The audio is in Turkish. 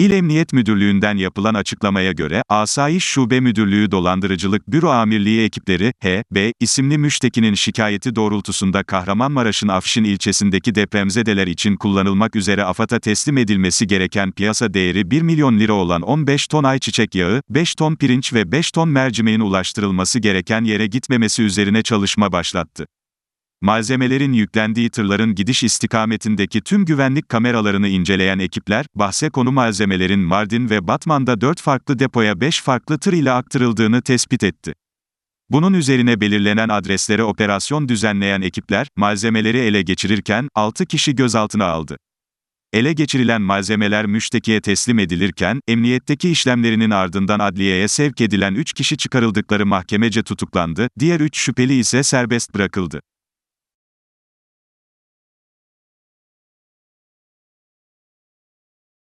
İl Emniyet Müdürlüğü'nden yapılan açıklamaya göre, Asayiş Şube Müdürlüğü Dolandırıcılık Büro Amirliği ekipleri, H.B. isimli müştekinin şikayeti doğrultusunda Kahramanmaraş'ın Afşin ilçesindeki depremzedeler için kullanılmak üzere AFAD'a teslim edilmesi gereken piyasa değeri 1 milyon lira olan 15 ton ayçiçek yağı, 5 ton pirinç ve 5 ton mercimeğin ulaştırılması gereken yere gitmemesi üzerine çalışma başlattı. Malzemelerin yüklendiği tırların gidiş istikametindeki tüm güvenlik kameralarını inceleyen ekipler, bahse konu malzemelerin Mardin ve Batman'da 4 farklı depoya 5 farklı tır ile aktarıldığını tespit etti. Bunun üzerine belirlenen adreslere operasyon düzenleyen ekipler, malzemeleri ele geçirirken, 6 kişi gözaltına aldı. Ele geçirilen malzemeler müştekiye teslim edilirken, emniyetteki işlemlerinin ardından adliyeye sevk edilen 3 kişi çıkarıldıkları mahkemece tutuklandı, diğer 3 şüpheli ise serbest bırakıldı.